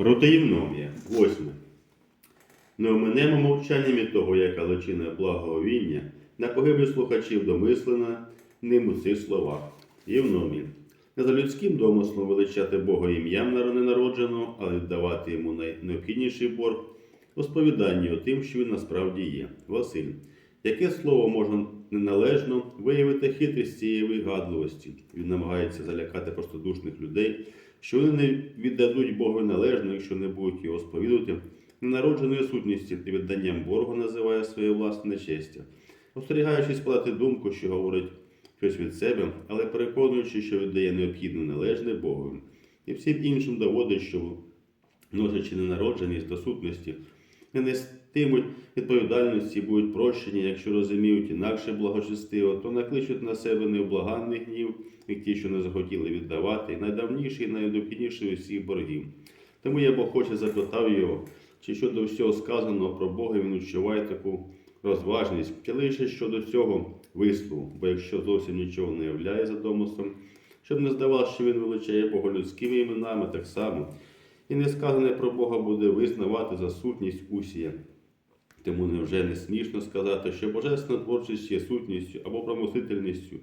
Протиєвномія. Восьме. Не оминемо мовчанням від того, яка личина благовіння, на погибель слухачів домислена ним у цих словах. Євномія. Не за людським домислом величати Бога ім'ям на ненародженого, але віддавати йому найнеобхідніший борг у сповіданні о тим, що він насправді є. Василь. Яке слово можна неналежно виявити хитрість цієї вигадливості? Він намагається залякати простодушних людей, що вони не віддадуть Богу належно, якщо не будуть його сповідувати, ненародженої сутністі і відданням боргу називає своє власне нечестя, остерігаючись подати думку, що говорить щось від себе, але переконуючи, що віддає необхідне належне Богові, і всім іншим доводить, що носячи ненародженість до сутності, не нестимуть відповідальності, будуть прощені, якщо розуміють інакше благочестиво, то накличуть на себе невблаганний гнів, як ті, що не захотіли віддавати, найдавніший і найдобхідніший усіх боргів. Тому я Хоче запитав його, чи щодо всього сказаного про Бога він відчуває таку розважність, чи лише щодо цього вислову, бо якщо зовсім нічого не являє за домислом, щоб не здавалося, що він величає Бога людськими іменами так само, і не сказане про Бога буде визнавати за сутність усія. Тому невже не смішно сказати, що божественна творчість є сутністю або промислительністю,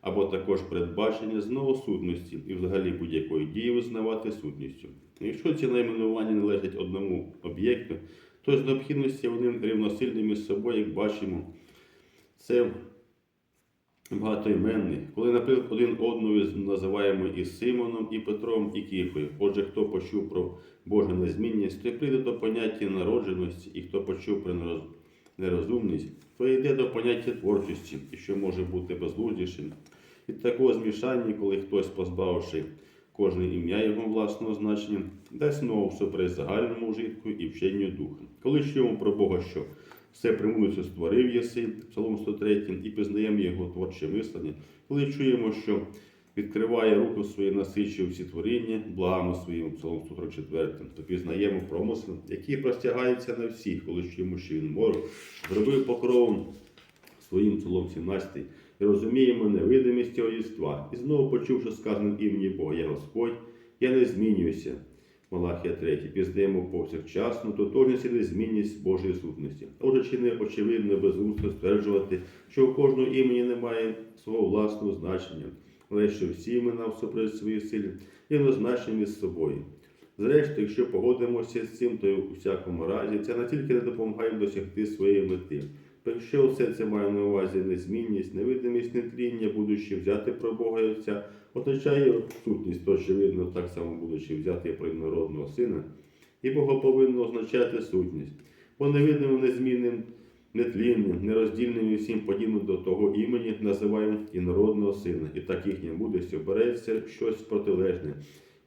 або також передбачення знову сутності і взагалі будь-якої дії визнавати сутністю. Якщо ці найменування належать одному об'єкту, то з необхідності вони рівносильні між собою, як бачимо, це багатоіменний, коли, наприклад, один одного називаємо і Симоном, і Петром, і Кіфою. Отже, хто почув про Божу незмінність, то прийде до поняття народженості, і хто почув про нерозумність, то йде до поняття творчості, і що може бути безглуздішим. Від такого змішання, коли хтось, позбавивши кожне ім'я його власного значення, дасть знову всупереч загальному вжитку і вченню духа. Коли чуємо про Бога, що все примудицю створив єси, Псалом 103, і пізнаємо його творче мислення, коли чуємо, що відкриває руку свою насичує всі творіння, благами своїм Псалом 144, то пізнаємо промисли, які простягаються на всіх, коли чуємо, що він мор, зробив покровом своїм Псалом 17, і розуміємо невидимість цього єства. І знову почувши сказаним імені Бога, я Господь, я не змінююся. Малахія 3. Пізнаємо повсякчасну, тотожність і незмінність Божої сутності. Отже, чи не очевидно безумство стверджувати, що у кожного імені немає свого власного значення, що всі імена всуперед своїй силі є однозначні між собою. Зрештою, якщо погодимося з цим, то у всякому разі це не тільки не допомагає досягти своєї мети. Якщо все це має на увазі незмінність, невидимість, нетління, будучи взяти про Бога і Отця, означає сутність, то очевидно, так само будучи взяти про народного сина, і Бога повинно означати сутність, бо невидимим, незмінним, нетлінним, нероздільним і всім подібним до того імені називаємо і народного сина, і так їхня мудрість обереться щось протилежне.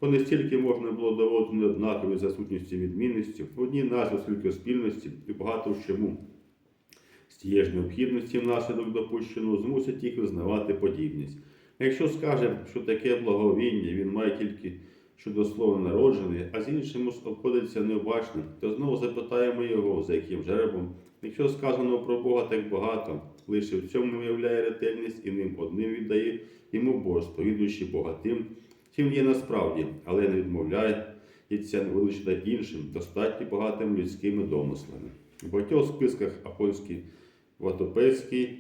Бо не стільки можна було доводити неоднакові за сутністю і відмінністю, в одній назві скільки спільності і багато в чому. З тієї ж необхідності внаслідок допущеного змусить їх визнавати подібність. А Якщо скаже, що таке благовіння він має тільки щодо слова народжений, а з іншим обходиться необачним, то знову запитаємо його, за яким жеребом. Якщо сказано про Бога так багато, лише в цьому виявляє ретельність і ним одним віддає йому Бог, сповідуючи Бога тим, чим є насправді, але не відмовляє і це не величає іншим, достатньо багатими людськими домислами. В багатьох списках апольський Ватопецький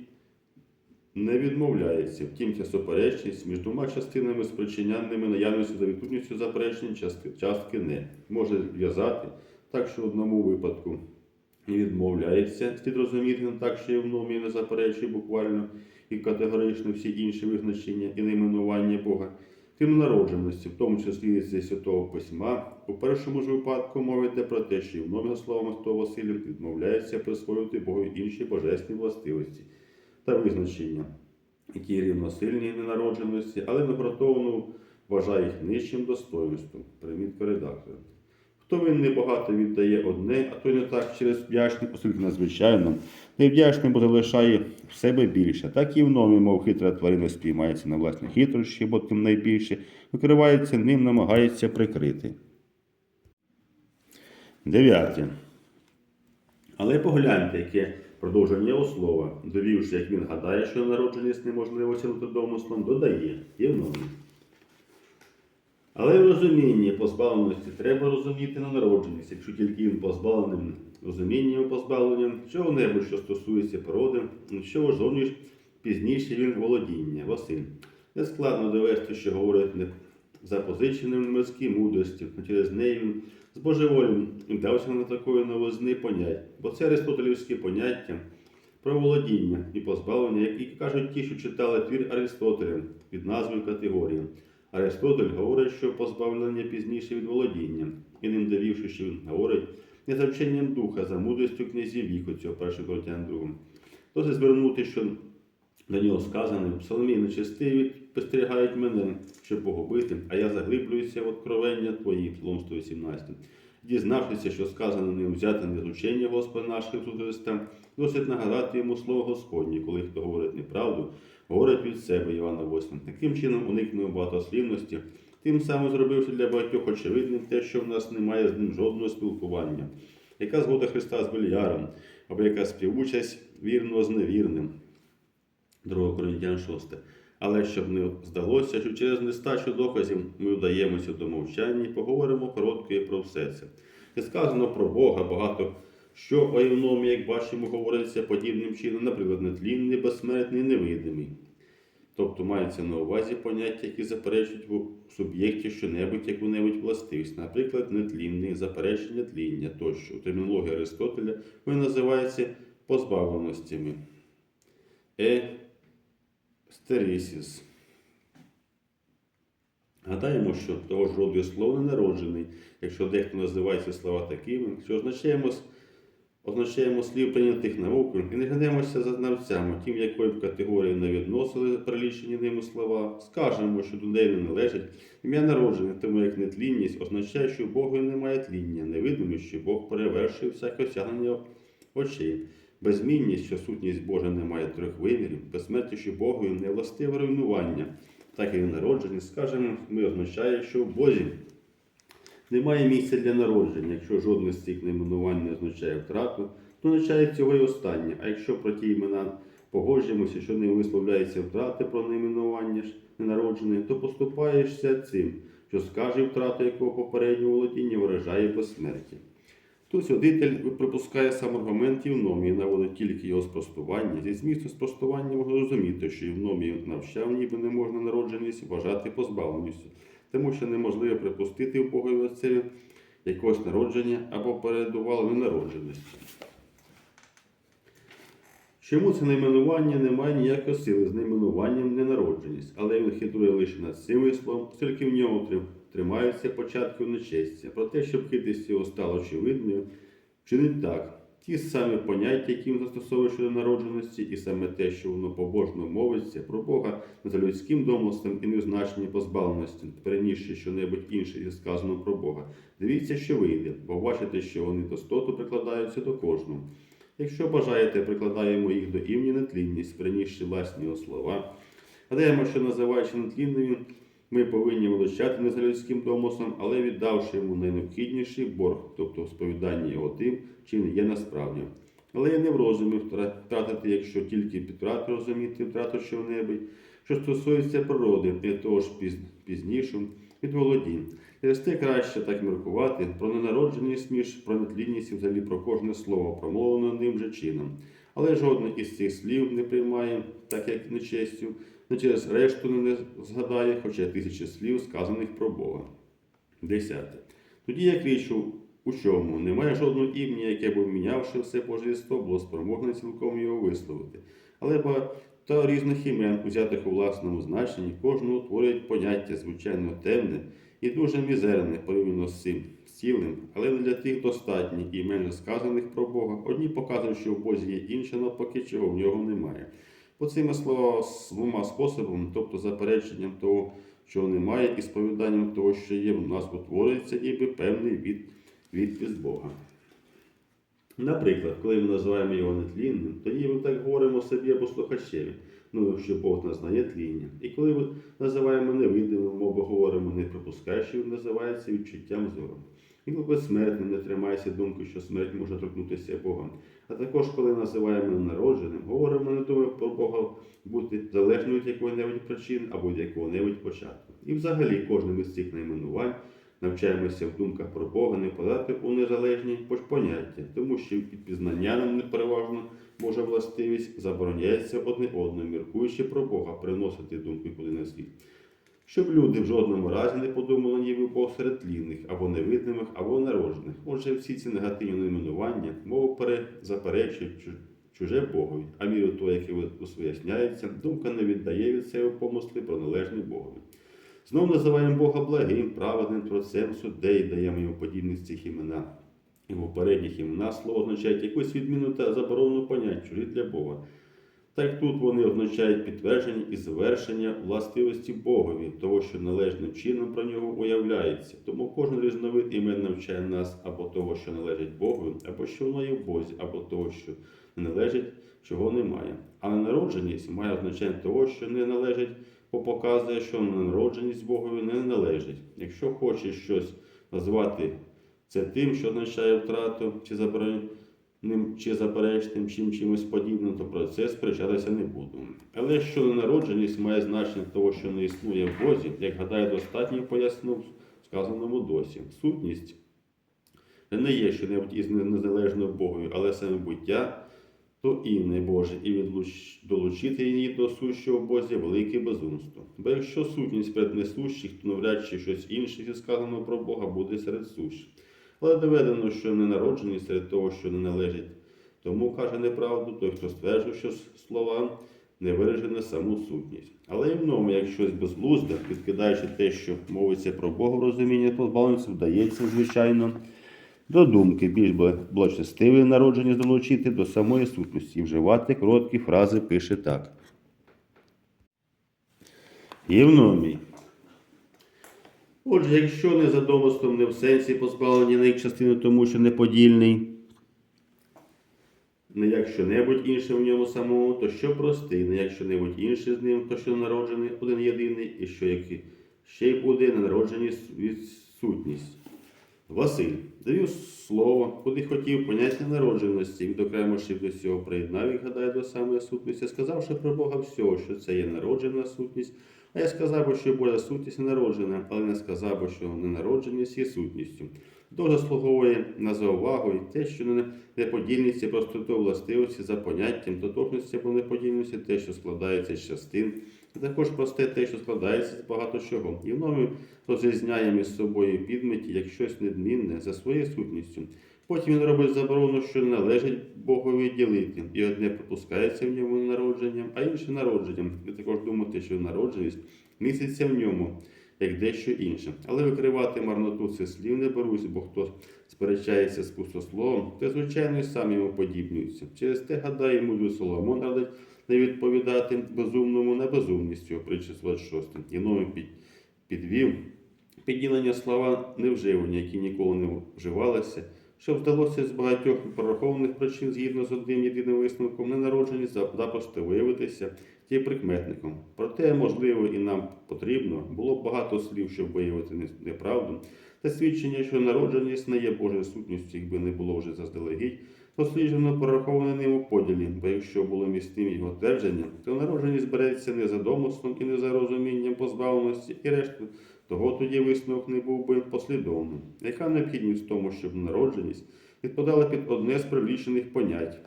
не відмовляється, втім ця суперечність між двома частинами спричиняними наявністю за відсутністю заперечень частки, не може зв'язати, так що в одному випадку відмовляється, слід розуміти не так, що в номі не заперечує буквально і категорично всі інші визначення і найменування Бога. Крім народженості, в тому числі зі Святого Письма, у першому ж випадку йде про те, що нові словами хто Василів відмовляється присвоювати Богу інші божественні властивості та визначення, які рівносильні ненародженості, але непротовну вважає їх нижчим достоинством. Примітка редактора. Хто він небагато віддає одне, а то не так через вдячний, оскільки надзвичайно, невдячний, бо залишає в себе більше. Так і в нові, мов хитра тварина спіймається на власні хитрощі, бо тим найбільше викривається ним, намагається прикрити. Дев'яте. Але погляньте, яке продовження його слова, довівши, як він гадає, що народженість неможливо сілити домислом, додає Євномі. Але в розумінні позбавленості треба розуміти ненародженість, якщо тільки він позбавленим розумінням позбавленням чого-небудь, що стосується породи, що жовніш пізніше він володіння. Василь. Не складно довести, що говорить не запозиченим мирській мудрості, через неї він з божеволем вдався на такої новизни понять, бо це аристотелівське поняття про володіння і позбавлення, які кажуть ті, що читали твір Аристотеля під назвою категорії. Аристотель говорить, що позбавлення пізніше від володіння, і ним довівши, що він говорить не за вченням духа, за мудрістю князів віку цього першого Коринтян другому. Досить звернути, що до нього сказано, псалмі нечестиві спостерігають мене, щоб погубити, а я заглиблююся в откровення твої, Псалом 118. Дізнавшися, що сказано ним взяти не з Господа нашого Ісуса Христа, досить нагадати йому слово Господнє, коли хто говорить неправду, говорить від себе Івана 8. Таким чином уникнув багатослівності, тим самим зробивши для багатьох очевидним те, що в нас немає з ним жодного спілкування. Яка згода Христа з Бельяром, або яка співучасть вірного з невірним. 2 Коринтян 6. Але щоб не здалося, що через нестачу доказів ми вдаємося до мовчання і поговоримо коротко і про все це. І сказано про Бога багато що о Євномі, як бачимо, говориться подібним чином, наприклад, нетлінний, безсмертний, невидимий. Тобто мається на увазі поняття, які заперечують в суб'єкті що-небудь, яку-небудь властивість, наприклад, нетлінний, заперечення тління тощо. У термінології Аристотеля вони називаються позбавленостями. Е стерісіс. Гадаємо, що того ж роду слово ненароджений, якщо дехто називає ці слова такими, що означаємо, означаємо слів прийнятих наукою і не гнемося за знавцями, тим, якої б категорії не відносили перелічені ними слова, скажемо, що до неї не належить ім'я народжене, тому як нетлінність означає, що Богу немає тління, невидимість, що Бог перевершує всяке осягнення очей. Безмінність, що сутність Божа не має трьох вимірів, безсмертя, що Богові не властиве руйнування, так і народження, скажемо, ми означає, що в Бозі немає місця для народження. Якщо жодне з цих найменувань не означає втрату, то означає цього і останнє. А якщо про ті імена погоджуємося, що не висловляється втрати про найменування ненароджене, то поступаєшся цим, що скаже втрату якого попереднього володіння вражає безсмертя. Тут святитель припускає сам аргумент Євномі наводить тільки його спростування. Зі змісту спростування можна розуміти, що Євномій навчав, ніби не можна народженість вважати позбавленістю, тому що неможливо припустити в Богові Отцеві якогось народження або передувало ненародженості. Чому це найменування не має ніякої сили з найменуванням ненародженість, але він хитрує лише над цим висловом, оскільки в ньому трим- тримаються початків нечестя. Про те, щоб хитрість його стала очевидною, чинить так. Ті самі поняття, які він застосовує щодо народженості, і саме те, що воно побожно мовиться про Бога за людським домислом і не в значенні позбавленості, перенісши щонебудь інше зі сказано про Бога. Дивіться, що вийде, бо бачите, що вони достоту прикладаються до кожного. Якщо бажаєте, прикладаємо їх до імені нетлінність, принісши власні його слова. Гадаємо, що називаючи нетлінною, ми повинні величати не за людським домислом, але віддавши йому найнеобхідніший борг, тобто сповідання його тим, чим є насправді. Але я не в розумі втратити, якщо тільки підтрати розуміти втрату чого-небудь, що стосується природи, і того ж піз, пізнішу від володінь. Через те краще так міркувати про ненародженість, ніж про нетлінність і взагалі про кожне слово, промовлене ним же чином. Але жодне із цих слів не приймає, так як нечестю, не через решту не згадає, хоча тисячі слів, сказаних про Бога. Десяте. Тоді як річ у- чому немає жодного імені, яке б мінявши все божество, було спроможне цілком його висловити. Але багато різних імен, узятих у власному значенні, кожного утворюють поняття, звичайно, темне і дуже мізерне порівняно з цим цілим, але не для тих достатні імен, же сказаних про Бога. Одні показують, що в Бозі є інше, навпаки, чого в нього немає. По цими словами способами, тобто запереченням того, чого немає, і сповіданням того, що є, в нас утворюється ніби певний від, відпис Бога. Наприклад, коли ми називаємо його нетлінним, тоді ми так говоримо собі або слухачеві, ну, що Бог не знає тління. І коли ми називаємо невидимим або говоримо не припускаючи, він називається відчуттям зору. Він безсмертним, не тримайся думки, що смерть може торкнутися Бога. А також, коли називаємо народженим, говоримо не думаємо про Бога бути залежним від якої-небудь причини або від якого-небудь початку. І взагалі кожним із цих найменувань навчаємося в думках про Бога не подати у незалежні поняття, тому що під пізнанням непереважно Божа властивість забороняється одне одному, міркуючи про Бога, приносити думки куди на світ. Щоб люди в жодному разі не подумали, ніби Бог серед тлінних, або невидимих, або народжених. Отже, всі ці негативні найменування мова перезаперечують чуже Богові, а міру того, яке усвоясняється, думка не віддає від себе помисли про належний Богові. Знову називаємо Бога благим, праведним творцем суддей, даємо йому подібність цих імена. І в попередніх іменах слово означають якусь відміну та заборону понять чужі для Бога. Так тут вони означають підтвердження і завершення властивості Богові, того, що належним чином про нього уявляється. Тому кожен різновид імен навчає нас або того, що належить Богові, або що воно є в Бозі, або того, що не належить, чого немає. А ненародженість має означення того, що не належить, бо показує, що ненародженість Богові не належить. Якщо хочеш щось назвати це тим, що означає втрату чи заборонення ним чи заперечним чим чимось подібним, то про це сперечатися не буду. Але що ненародженість має значення того, що не існує в Бозі, як гадаю, достатньо пояснив сказаному досі. Сутність не є що-небудь із незалежною Богою, але саме буття то імне Боже, і відлуч... долучити її до сущого Бозі велике безумство. Бо якщо сутність перед несущих, то навряд чи щось інше зі сказаного про Бога буде серед сущих. Але доведено, що не народжений серед того, що не належить. Тому каже неправду той, хто стверджує, що слова не виражені саму сутність. Але і в ньому, як щось безглузде, підкидаючи те, що мовиться про Бога розуміння позбавленців, вдається, звичайно, до думки більш благочестивої народження долучити до самої сутності і вживати короткі фрази пише так. Євномій. Отже, якщо не за домислом, не в сенсі позбавлені на їх частини, тому що неподільний, не як що-небудь інше в ньому самому, то що простий, не як що-небудь інше з ним, то що народжений один єдиний, і що як ще й буде ненародженість відсутність. Василь довів слово, куди хотів поняття народженості, відокремивши до цього приєднав їх, гадає, до самої сутності, сказавши про Бога всього, що це є народжена сутність. А я сказав би, що Божа сутність не народжена, але не сказав би, що ненародженість є сутністю. Дуже заслуговує на заувагу і те, що неподільність і простоту властивості за поняттям, тотожності або неподільності, те, що складається з частин, і також просте те, що складається з багато чого. І воно розрізняє між собою підметі як щось недмінне за своєю сутністю. Потім він робить заборону, що належить Богові ділити, і одне пропускається в ньому народженням, а інше народженням. Ви також думаєте, що народженість міститься в ньому, як дещо інше. Але викривати марноту цих слів не берусь, бо хто сперечається з пустословом, то звичайно сам йому подібнюється. Через те, гадаю, мудрий Соломон радить не відповідати безумному на безумність цього притчі 26. І новим під, підвів підділення слова невживання, які ніколи не вживалися, що вдалося з багатьох прорахованих причин згідно з одним єдиним висновком ненародженість запросто виявитися ті прикметником. Проте, можливо, і нам потрібно. Було багато слів, щоб виявити неправду, та свідчення, що народженість не є Божою сутністю, якби не було вже заздалегідь, досліджено пораховане ним у поділі, бо якщо було містим його твердження, то народженість береться не за домислом і не за розумінням позбавленості, і решту того тоді висновок не був би послідовним. Яка необхідність в тому, щоб народженість відпадала під одне з прилічених понять?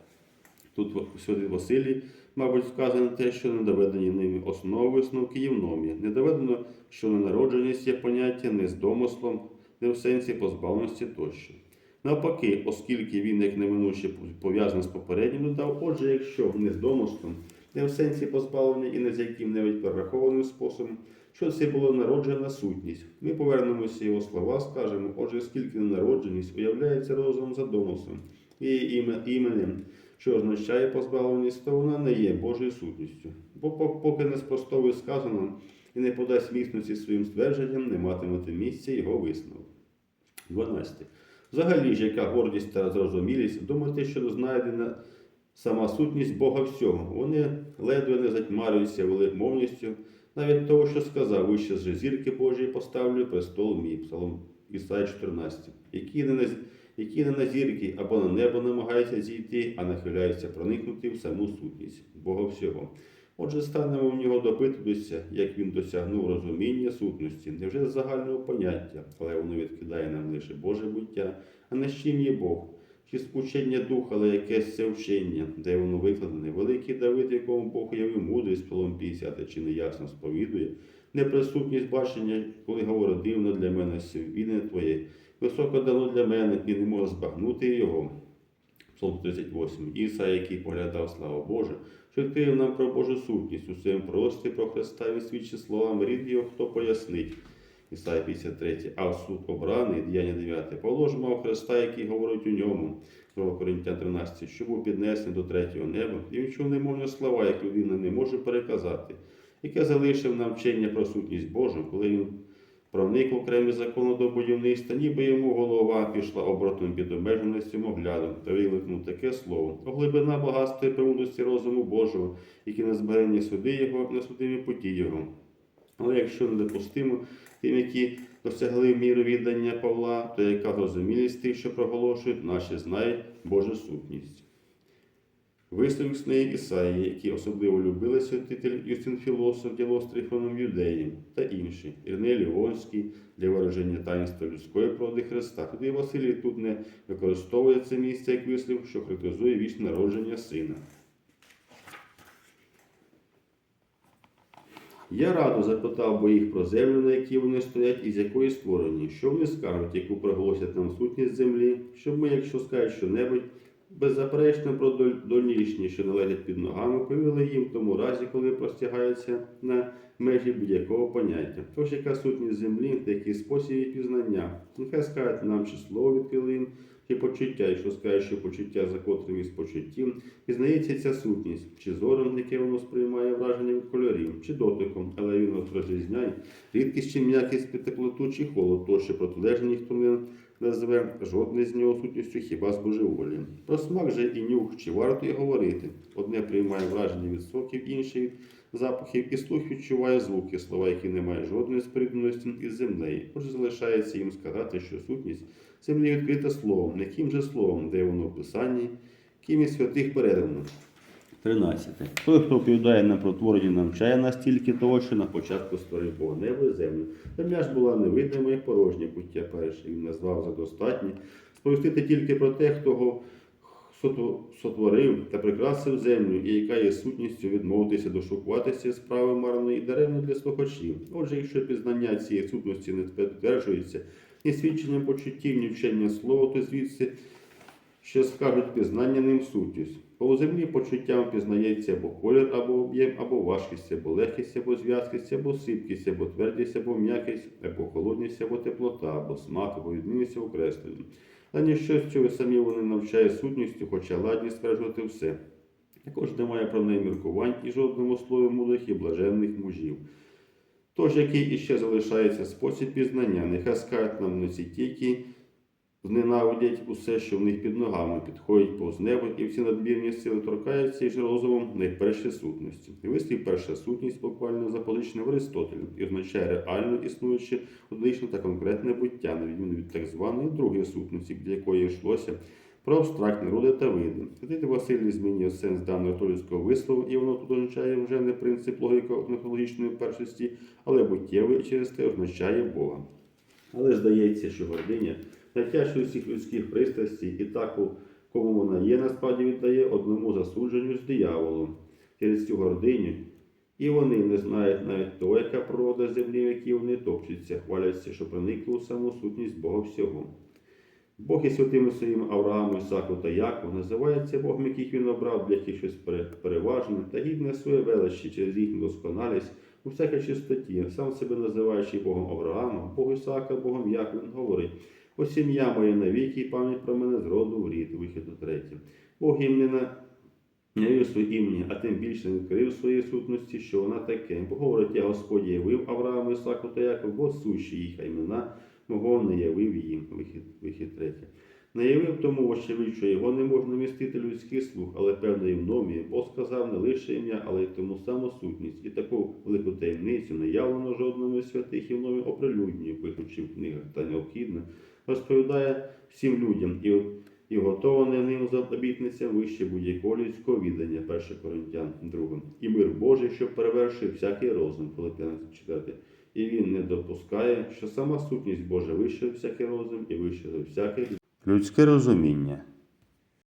Тут Святий Василій, мабуть, вказано те, що не доведені ними основи висновки Євномія. Не доведено, що ненародженість є поняття не з домислом, не в сенсі позбавленості тощо. Навпаки, оскільки він, як неминуче пов'язаний з попереднім, додав, отже, якщо не з домислом, не в сенсі позбавлення і не з яким-небудь перерахованим способом, що це було народжена сутність. Ми повернемося його слова, скажемо, отже, скільки ненародженість уявляється розумом за домислом і іме- іменем, що означає позбавленість, то вона не є Божою сутністю. Бо поки не спростовує сказано і не подасть міцності своїм ствердженням, не матимете місця його висновок. 12. Взагалі ж, яка гордість та зрозумілість, думати, що знайдена сама сутність Бога всього. Вони ледве не затьмарюються великомовністю, навіть того, що сказав, вище з зірки Божої поставлю престол мій. Псалом Ісая 14, які не на, які не на зірки або на небо намагаються зійти, а нахиляються проникнути в саму сутність Бога всього. Отже, станемо в нього допитуватися, як він досягнув розуміння сутності, не вже загального поняття, але воно відкидає нам лише Боже буття, а з чим є Бог, спучення духа, але якесь це вчення, де воно викладене, великий Давид, якому Бог явив мудрість, Псалом 50, чи неясно сповідує, неприсутність бачення, коли говорить дивно для мене свідне Твоє, високо дано для мене і не можу збагнути його. Псалом 38. Іса, який поглядав, слава Боже, що відкрив нам про Божу сутність у своєму прості про Христа і свідчить словами рід його, хто пояснить. Ісая 53. А суд обраний, діяння 9. Павло мав Христа, який говорить у ньому, 2 Коринтян 13, що був піднесений до третього неба, і він чув немовні слова, як людина не може переказати, яке залишив нам вчення про сутність Божу, коли він проник в окремі закони до будівництва, ніби йому голова пішла оборотом під обмеженості огляду та вигликнув таке слово. О глибина багатства і премудрості розуму Божого, які на збережені суди його, на судимі путі його. Але якщо недопустимо тим, які досягли міру віддання Павла, то яка зрозумілість тих, що проголошують, наші знають Божу сутність. Висновок неї Ісаї, які особливо любили святитель Юстин Філософ, діло Трифоном Юдеї та інші, Ірней Ліонський для вираження таїнства людської правди Христа. Тоді Василій тут не використовує це місце як вислів, що характеризує вічне народження сина. Я радо запитав бо їх про землю, на якій вони стоять, і з якої створені, що вони скажуть, яку проголосять нам сутність землі, щоб ми, якщо скажуть що-небудь, беззаперечно про дольнішні, що належать під ногами, повіли їм тому разі, коли простягається на межі будь-якого поняття. Тож яка сутність землі, та який спосіб її пізнання. Нехай скажуть нам, чи слово відкрили їм, чи почуття, якщо скаже, що почуття за котрим із почуттів, пізнається ця сутність, чи зором, яке воно сприймає враження від кольорів, чи дотиком, але він розрізняє рідкість чи м'якість, теплоту чи холод, то що протилежні ніхто не назве жодне з нього сутністю хіба з божеволі. Про смак же і нюх, чи варто й говорити. Одне приймає враження від соків, інше від запахів, і слух відчуває звуки, слова, які не мають жодної спорідненості із землею. Отже, залишається їм сказати, що сутність землі відкрита словом, не ким же словом, де воно в писанні, ким із святих передано. 13. Той, хто оповідає нам про творення, навчає нас тільки того, що на початку створив Бог небо і землю. Земля ж була невидима і порожня буття перше. Він назвав за достатнє сповістити тільки про те, хто сотво- сотворив та прикрасив землю, і яка є сутністю відмовитися дошукуватися справи марної і даремно для слухачів. Отже, якщо пізнання цієї сутності не підтверджується ні свідченням почуттів, ні вченням слова, то звідси що скажуть пізнання ним сутність. Бо у землі почуттям пізнається або колір, або об'єм, або важкість, або легкість, або зв'язкість, або сипкість, або твердість, або м'якість, або холодність, або теплота, або смак, або відмінність окреслення. Та ніщо, що ви самі вони навчає сутністю, хоча ладні стверджувати все. Також немає про неї міркувань і жодному слові мудрих і блаженних мужів. Тож, який іще залишається спосіб пізнання, нехай скажуть нам не тільки зненавидять усе, що в них під ногами, підходять повз небо, і всі надмірні сили торкаються із розумом найперші сутності. І вислів перша сутність буквально запозичена в Аристотелі і означає реально існуюче одничне та конкретне буття, на відміну від так званої другої сутності, для якої йшлося про абстрактні роди та види. Святитель Василій змінює сенс даного риторського вислову, і воно тут означає вже не принцип логіко-технологічної першості, але буттєвий через те означає Бога. Але здається, що гординя найтяжче усіх людських пристрастей і таку, кому вона є, насправді віддає одному засудженню з дияволом через цю гординю. І вони не знають навіть того, яка природа землі, в якій вони топчуться, хваляться, що проникли у саму сутність Бога всього. Бог і святими своїм Аврааму, Ісаку та Якову називається Богом, яких він обрав для якихось пере- переважне та гідне своє величі через їхню досконалість у всякій чистоті, сам себе називаючи Богом Авраама, Бог Ісаака, Богом Якова, він говорить, ось сім'я моя навіки, і пам'ять про мене з роду в рід, вихід до третє. Бог їм не на не явив своє імені, а тим більше не відкрив своєї сутності, що вона таке. Бо говорить, я Господь явив Аврааму, Ісаку та Якову, бо сущі їх імена, мого не явив їм. Вихід, вихід третє. Не явив тому очевидь, що його не можна містити людський слух, але певної мномі, бо сказав не лише ім'я, але й тому саму сутність. І таку велику таємницю не явлено жодному із святих і мною оприлюднює, пишучи в книгах та необхідно, розповідає всім людям і, і готоване ним за обітниця вище будь-якого людського віддання, 1 Коринтян 2. І мир Божий, що перевершив всякий розум, Филиппянам 4. І він не допускає, що сама сутність Божа вище за всякий розум і вище за всяке людське розуміння.